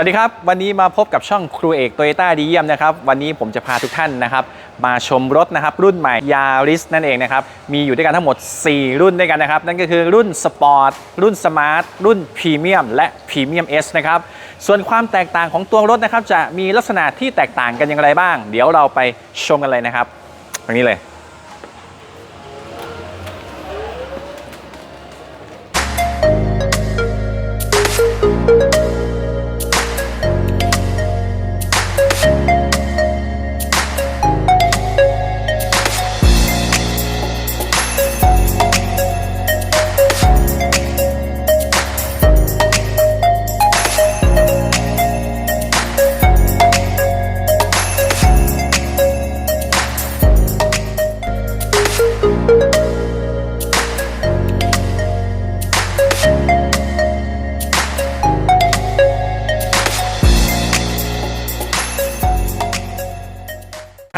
วัสดีครับ วันนี้มาพบกับช่องครูเอกโตโยต้าดีเยี่ยมนะครับ วันนี้ผมจะพาทุกท่านนะครับ มาชมรถนะครับ รุ่นใหม่ยาริสนั่นเองนะครับ มีอยู่ด้วยกันทั้งหมด 4 รุ่นด้วยกันนะครับ นั่นก็คือรุ่นสปอร์ตรุ่นสมาร์ทรุ่นพรีเมียมและพรีเมียมเอสนะครับ ส่วนความแตกต่างของตัวรถนะครับ จะมีลักษณะที่แตกต่างกันอย่างไรบ้าง เดี๋ยวเราไปชมกันเลยนะครับตรงนี้เลย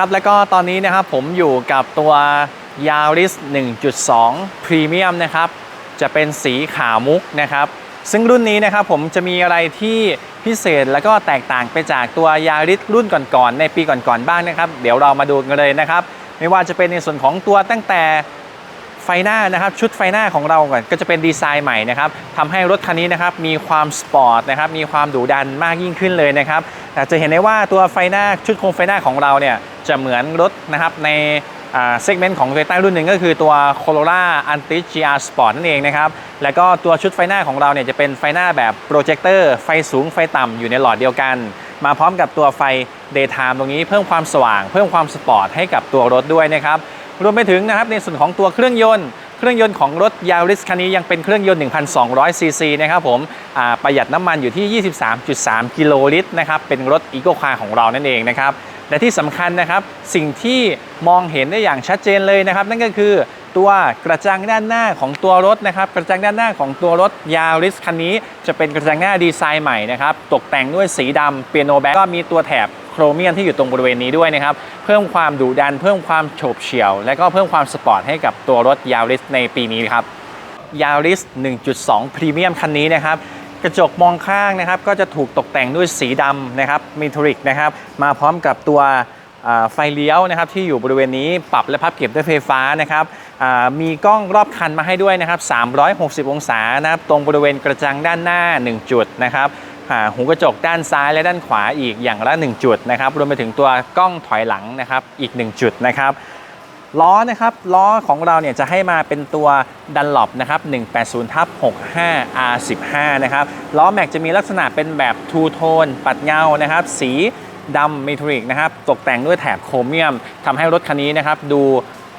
ครับ แล้วก็ตอนนี้นะครับผมอยู่กับตัวยา r i s 1.2 Premium นะครับ จะเป็นสีขาวมุกนะครับ ซึ่งรุ่นนี้นะครับผมจะมีอะไรที่พิเศษแล้วก็แตกต่างไปจากตัวยา r i s รุ่นก่อนๆ ในปีก่อนๆ บ้างนะครับ เดี๋ยวเรามาดูกันเลยนะครับ ไม่ว่าจะเป็นในส่วนของตัวตั้งแต่ ฟหน้านะครับชุดไฟหน้าของเราก่อนก็จะเป็นดีไซน์ใหม่นะครับทำให้รถคันนี้นะครับมีความสปอร์ตนะครับมีความดุดันมากยิ่งขึ้นเลยนะครับแต่จะเห็นได้ว่าตัวไฟหน้าชุดโครงไฟหน้าของเราเนี่ยจะเหมือนรถนะครับในเซกเมนต์ของ t o y ต้ารุ่นหนึ่งก็คือตัว Corolla a n t i GR Sport นั่นเองนะครับ แล้วก็ตัวชุดไฟหน้าของเราเนี่ยจะเป็นไฟหน้าแบบโปรเจคเตอร์ไฟสูงไฟต่ำอยู่ในหลอดเดียวกัน มาพร้อมกับตัวไฟ Daytime ตรงนี้เพิ่มความสว่าง เพิ่มความสปอร์ตให้กับตัวรถด้วยนะครับ รวมไปถึงนะครับในส่วนของตัวเครื่องยนต์ เครื่องยนต์ของรถ Yaris คันนี้ยังเป็นเครื่องยนต์ 1,200 ซีซีนะครับผมประหยัดน้ำมันอยู่ที่ 23.3 กิโลลิตรนะครับเป็นรถ Eco Car ของเรานั่นเองนะครับและที่สำคัญนะครับสิ่งที่มองเห็นได้อย่างชัดเจนเลยนะครับ นั่นก็คือตัวกระจังด้านหน้าของตัวรถนะครับ กระจังด้านหน้าของตัวรถ Yaris คันนี้ จะเป็นกระจังหน้าดีไซน์ใหม่นะครับ ตกแต่งด้วยสีดำเปียโนแบ็กก็มีตัวแถบ โครเมียมที่อยู่ตรงบริเวณนี้ด้วยนะครับ เพิ่มความดุดัน เพิ่มความโฉบเฉี่ยว และก็เพิ่มความสปอร์ตให้กับตัวรถ Yaris ในปีนี้ครับ Yaris 1.2 Premium คันนี้นะครับกระจกมองข้างนะครับก็จะถูกตกแต่งด้วยสีดำนะครับมิทริกนะครับมาพร้อมกับตัวไฟเลี้ยวนะครับที่อยู่บริเวณนี้ปรับและพับเก็บด้วยไฟฟ้านะครับมีกล้องรอบคันมาให้ด้วยนะครับ 360 องศานะครับตรงบริเวณกระจังด้านหน้า 1 จุดนะครับ หูกระจกด้านซ้ายและด้านขวาอีกอย่างละ 1 จุดนะครับรวมไปถึงตัวกล้องถอยหลังนะครับอีก 1 จุดนะครับล้อนะครับล้อของเราเนี่ยจะให้มาเป็นตัวดันหล o ปนะครับ180ทับ65 R15 นะครับล้อแม็กจะมีลักษณะเป็นแบบทูโทนปัดเงานะครับ สีดำเมทัลลิกนะครับตกแต่งด้วยแถบโครเมียมทำให้รถคันนี้นะครับดู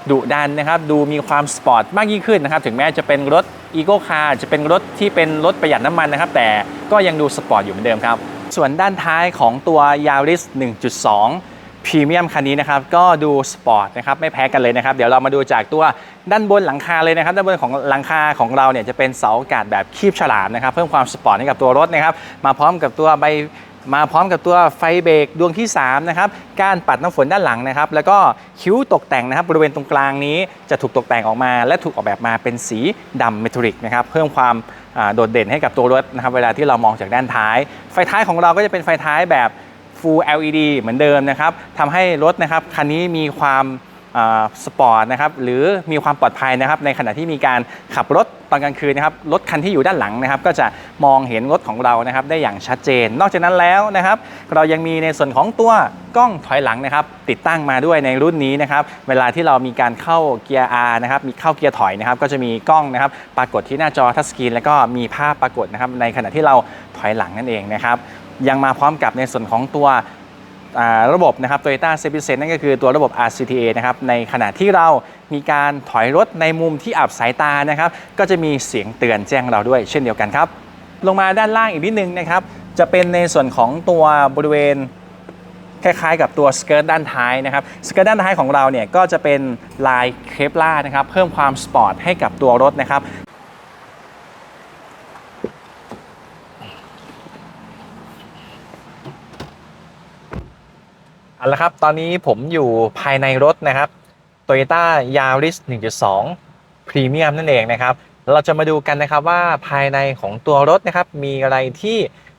ดุดันนะครับ ดูมีความสปอร์ตมากยิ่งขึ้นนะครับ ถึงแม้จะเป็นรถอีโก้คาร์จะเป็นรถที่เป็นรถประหยัดน้ำมันนะครับ แต่ก็ยังดูสปอร์ตอยู่เหมือนเดิมครับ ส่วนด้านท้ายของตัว Yaris 1.2พรีเมียมคันนี้นะครับ ก็ดูสปอร์ตนะครับ ไม่แพ้กันเลยนะครับ เดี๋ยวเรามาดูจากตัวด้านบนหลังคาเลยนะครับ ด้านบนของหลังคาของเราเนี่ยจะเป็นเสาอากาศแบบคีบฉลามนะครับ เพิ่มความสปอร์ตให้กับตัวรถนะครับ มาพร้อมกับตัวใบ มาพร้อมกับตัวไฟเบรกดวงที่3นะครับก้านปัดน้ำฝนด้านหลังนะครับ แล้วก็คิ้วตกแต่งนะครับ บริเวณตรงกลางนี้จะถูกตกแต่งออกมา และถูกออกแบบมาเป็นสีดำเมทัลลิกนะครับ เพิ่มความโดดเด่นให้กับตัวรถนะครับ เวลาที่เรามองจากด้านท้าย ไฟท้ายของเราก็จะเป็นไฟท้ายแบบ Full LED เหมือนเดิมนะครับทำให้รถนะครับคันนี้มีความ สปอร์ตนะครับหรือมีความปลอดภัยนะครับในขณะที่มีการขับรถตอนกลางคืนนะครับรถคันที่อยู่ด้านหลังนะครับ ก็จะมองเห็นรถของเรานะครับได้อย่างชัดเจน นอกจากนั้นแล้วนะครับ เรายังมีในส่วนของตัวกล้องถอยหลังนะครับ ติดตั้งมาด้วยในรุ่นนี้นะครับ เวลาที่เรามีการเข้าเกียร์ R นะครับ มีเข้าเกียร์ถอยนะครับ ก็จะมีกล้องนะครับ ปรากฏที่หน้าจอทัชสกรีนแล้วก็มีภาพปรากฏนะครับในขณะที่เราถอยหลังนั่นเองนะครับยังมาพร้อมกับในส่วนของตัว ระบบนะครับ Toyota Safety Sense นั่นก็คือตัวระบบ RCTA นะครับ ในขณะที่เรามีการถอยรถในมุมที่อับสายตานะครับ ก็จะมีเสียงเตือนแจ้งเราด้วยเช่นเดียวกันครับ ลงมาด้านล่างอีกนิดนึงนะครับ จะเป็นในส่วนของตัวบริเวณคล้ายๆ กับตัวสเกิร์ตด้านท้ายนะครับสเกิร์ตด้านท้ายของเราเนี่ยก็จะเป็นลายเคปล่านะครับเพิ่มความสปอร์ตให้กับตัวรถนะครับ เอาละครับตอนนี้ผมอยู่ภายในรถนะครับ Toyota Yaris 1.2 Premium นั่นเองนะครับ เราจะมาดูกันนะครับว่าภายในของตัวรถนะครับ มีอะไรที่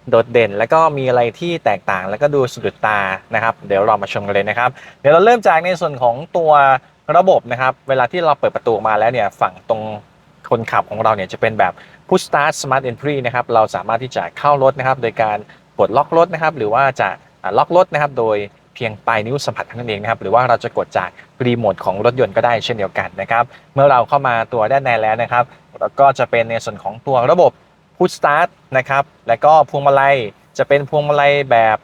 โดดเด่น แล้วก็มีอะไรที่แตกต่าง แล้วก็ดูสะดุดตานะครับ เดี๋ยวเรามาชมกันเลยนะครับ เดี๋ยวเราเริ่มจากในส่วนของตัวระบบนะครับ เวลาที่เราเปิดประตูออกมาแล้วเนี่ยฝั่งตรงคนขับของเราเนี่ยจะเป็นแบบ push start smart entry นะครับ เราสามารถที่จะเข้ารถนะครับ โดยการปลดล็อกรถนะครับ หรือว่าจะล็อกรถนะครับ โดย เพียงปลายนิ้วสัมผัสเท่านั้นเองนะครับหรือว่าเราจะกดจากรีโมทของรถยนต์ก็ได้เช่นเดียวกันนะครับเมื่อเราเข้ามาตัวด้านในแล้วนะครับเราก็จะเป็นในส่วนของตัวระบบ push start นะครับแล้วก็พวงมาลัยจะเป็นพวงมาลัยแบบ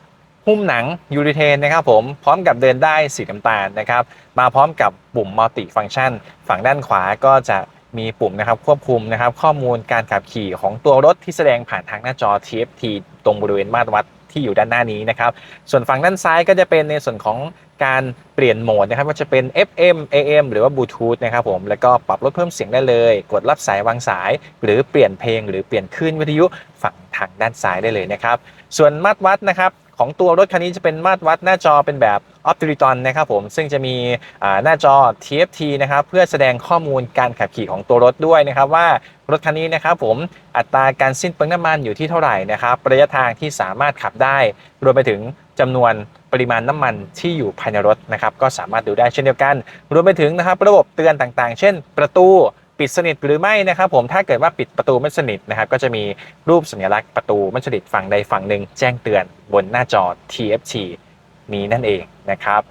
หุ้มหนังยูริเทนนะครับผมพร้อมกับเดินได้สีน้ำตาลนะครับมาพร้อมกับปุ่มมัลติฟัง c t ชัน ฝั่งด้านขวาก็จะมีปุ่มนะครับควบคุมนะครับข้อมูลการขับขี่ของตัวรถที่แสดงผ่านทางหน้าจอ TFT ตรงบริเวณมาตรวัด ที่อยู่ด้านหน้านี้นะครับ ส่วนฝั่งด้านซ้ายก็จะเป็นในส่วนของการเปลี่ยนโหมดนะครับว่าจะเป็น FM AM หรือว่าบลูทูธนะครับผมแล้วก็ปรับลดเพิ่มเสียงได้เลย กดรับสายวางสาย หรือเปลี่ยนเพลง หรือเปลี่ยนคลื่นวิทยุฝั่งทางด้านซ้ายได้เลยนะครับ ส่วนมาตรวัดนะครับ ของตัวรถคันนี้จะเป็นมาตรวัดหน้าจอเป็นแบบ o p t i t o n นะครับผมซึ่งจะมีหน้าจอ TFT นะครับเพื่อแสดงข้อมูลการขับขี่ของตัวรถด้วยนะครับว่ารถคันนี้นะครับผมอัตราการสิ้นเปลืองน้ำมันอยู่ที่เท่าไหร่นะครับระยะทางที่สามารถขับได้ รวมไปถึงจำนวนปริมาณน้ำมันที่อยู่ภายในรถนะครับก็สามารถดูได้เช่นเดียวกัน รวมไปถึงนะครับระบบเตือนต่างๆ เช่น ประตู ปิดสนิทหรือไม่นะครับผมถ้าเกิดว่าปิดประตูไม่สนิทนะครับก็จะมีรูปสัญลักษณ์ประตูไม่สนิทฝั่งใดฝั่งหนึ่งแจ้งเตือนบนหน้าจอ TFT นี้นั่นเองนะครับ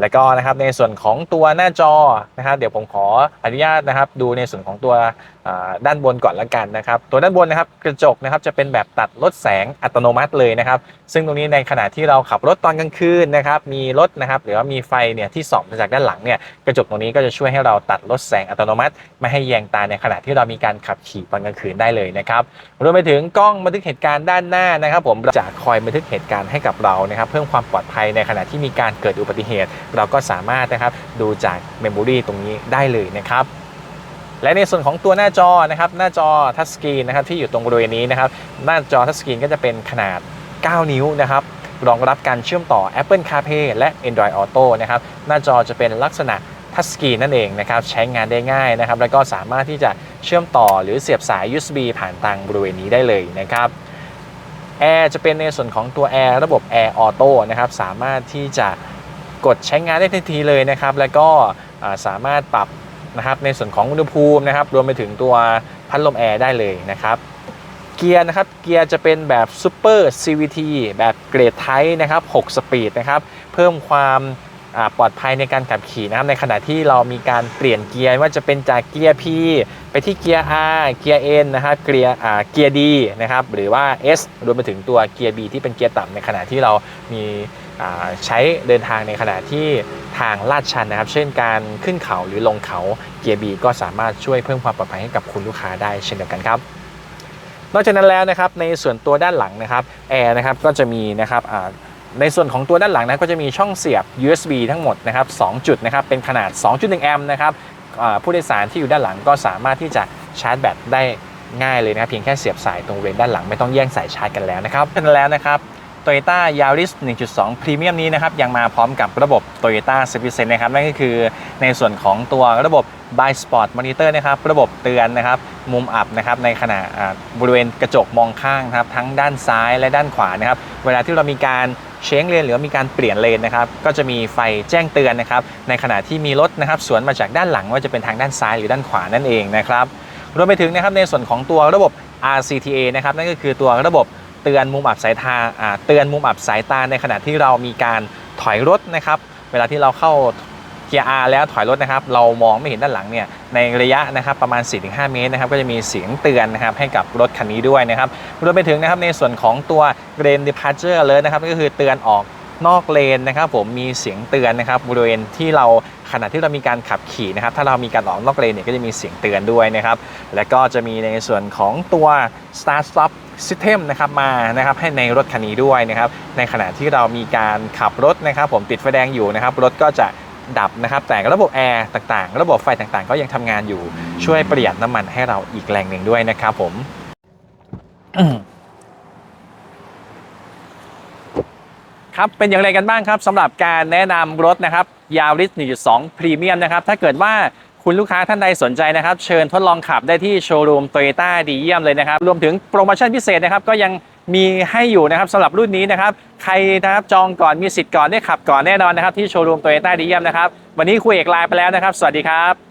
แล้วก็นะครับในส่วนของตัวหน้าจอนะครับเดี๋ยวผมขออนุญาตนะครับ ดูในส่วนของตัวด้านบนก่อนละกันนะครับ ตัวด้านบนนะครับกระจกนะครับจะเป็นแบบตัดลดแสงอัตโนมัติเลยนะครับ ซึ่งตรงนี้ในขณะที่เราขับรถตอนกลางคืนนะครับมีรถนะครับหรือว่ามีไฟเนี่ยที่ส่องมาจากด้านหลังเนี่ยกระจกตรงนี้ก็จะช่วยให้เราตัดลดแสงอัตโนมัติ ไม่ให้แยงตาในขณะที่เรามีการขับขี่ตอนกลางคืนได้เลยนะครับรวมไปถึงกล้องบันทึกเหตุการณ์ด้านหน้านะครับ ผมจะคอยบันทึกเหตุการณ์ให้กับเรานะครับเพิ่มความปลอดภัยในขณะที่มีการเกิดอุบัติเหตุ เราก็สามารถนะครับดูจากเมมโมรีตรงนี้ได้เลยนะครับ และในส่วนของตัวหน้าจอนะครับหน้าจอทัชสกรีนนะครับที่อยู่ตรงบริเวณนี้นะครับหน้าจอทัชสกรีนก็จะเป็นขนาด 9 นิ้วนะครับรองรับการเชื่อมต่อ Apple CarPlay และ Android Auto นะครับหน้าจอจะเป็นลักษณะทัชสกรีนนั่นเองนะครับใช้งานได้ง่ายนะครับแล้วก็สามารถที่จะเชื่อมต่อหรือเสียบสาย USB ผ่านทางบริเวณนี้ได้เลยนะครับแอร์จะเป็นในส่วนของตัวแอร์ระบบ Air Auto นะครับสามารถที่จะกดใช้งานได้ทันทีเลยนะครับ แล้วก็สามารถปรับ นะครับในส่วนของอุณหภูมินะครับรวมไปถึงตัวพัดลมแอร์ได้เลยนะครับเกียร์นะครับเกียร์จะเป็นแบบ Super CVT แบบเกรดไทนะครับ6สปีดนะครับเพิ่มความปลอดภัยในการขับขี่นะครับในขณะที่เรามีการเปลี่ยนเกียร์ว่าจะเป็นจากเกียร์ P ไปที่เกียร์ R เกียร์ N นะครับเกียร์เกียร์ D นะครับหรือว่า S รวมไปถึงตัวเกียร์ B ที่เป็นเกียร์ต่ำในขณะที่เรามี ใช้เดินทางในขณะที่ทางลาดชันนะครับ เช่นการขึ้นเขาหรือลงเขาเกียร์ B ก็สามารถช่วยเพิ่มความปลอดภัยให้กับคุณลูกค้าได้เช่นเดียวกันครับนอกจากนั้นแล้วนะครับในส่วนตัวด้านหลังนะครับแอร์นะครับก็จะมีนะครับในส่วนของตัวด้านหลังนะก็จะมีช่องเสียบ USB ทั้งหมดนะครับ2จุดนะครับเป็นขนาด 2.1 แอมป์นะครับผู้โดยสารที่อยู่ด้านหลังก็สามารถที่จะชาร์จแบตได้ง่ายเลยนะครับเพียงแค่เสียบสายตรงบริเวณด้านหลังไม่ต้องแย่งสายชาร์จกันแล้วนะครับฉะนั้นแล้วนะครับ Toyota Yaris 1.2 Premium นี้นะครับยังมาพร้อมกับระบบ Toyota Service s นะครับนั่นก็คือในส่วนของตัวระบบ By Spot Monitor นะครับระบบเตือนนะครับมุมอับนะครับในขณะบริเวณกระจกมองข้างนะครับทั้งด้านซ้ายและด้านขวานะครับเวลาที่เรามีการเช้งเลนหรือมีการเปลี่ยนเลนนะครับก็จะมีไฟแจ้งเตือนนะครับในขณะที่มีรถนะครับสวนมาจากด้านหลังว่าจะเป็นทางด้านซ้ายหรือด้านขวานั่นเองนะครับรวมไปถึงนะครับในส่วนของตัวระบบ RCTA นะครับนั่นก็คือตัวระบบ ตือนมุมอับสายตาเตือนมุมอับสายตาในขณะที่เรามีการถอยรถนะครับ เวลาที่เราเข้าเกียร์ R แล้วถอยรถนะครับ เรามองไม่เห็นด้านหลังเนี่ยในระยะนะครับประมาณ 4-5 เมตรนะครับ ก็จะมีเสียงเตือนนะครับให้กับรถคันนี้ด้วยนะครับรวมไปถึงนะครับในส่วนของตัว Lane Departure Alert นะครับ ก็คือเตือนออก นอกเลนนะครับผมมีเสียงเตือนนะครับบริเวณที่เราขณะที่เรามีการขับขี่นะครับถ้าเรามีการออกนอกเลนเนี่ยก็จะมีเสียงเตือนด้วยนะครับแล้วก็จะมีในส่วนของตัว Start Stop System นะครับมานะครับให้ในรถคันนี้ด้วยนะครับในขณะที่เรามีการขับรถนะครับผมติดไฟแดงอยู่นะครับรถก็จะดับนะครับแต่ระบบแอร์ต่างๆ ระบบไฟต่างๆ ก็ยังทำงานอยู่ช่วยประหยัดน้ำมันให้เราอีกแรงหนึ่งด้วยนะครับผม ครับเป็นอย่างไรกันบ้างครับสำหรับการแนะนำรถนะครับ Yaris 1.2 Premium นะครับถ้าเกิดว่าคุณลูกค้าท่านใดสนใจนะครับ เชิญทดลองขับได้ที่โชว์รูม Toyota ดีเยี่ยมเลยนะครับ รวมถึงโปรโมชั่นพิเศษนะครับ ก็ยังมีให้อยู่นะครับสำหรับรุ่นนี้นะครับ ใครนะครับจองก่อนมีสิทธิ์ก่อนได้ขับก่อนแน่นอนนะครับ ที่โชว์รูมโตโยต้าดีเยี่ยมนะครับ วันนี้คุยเอกไลน์ไปแล้วนะครับ สวัสดีครับ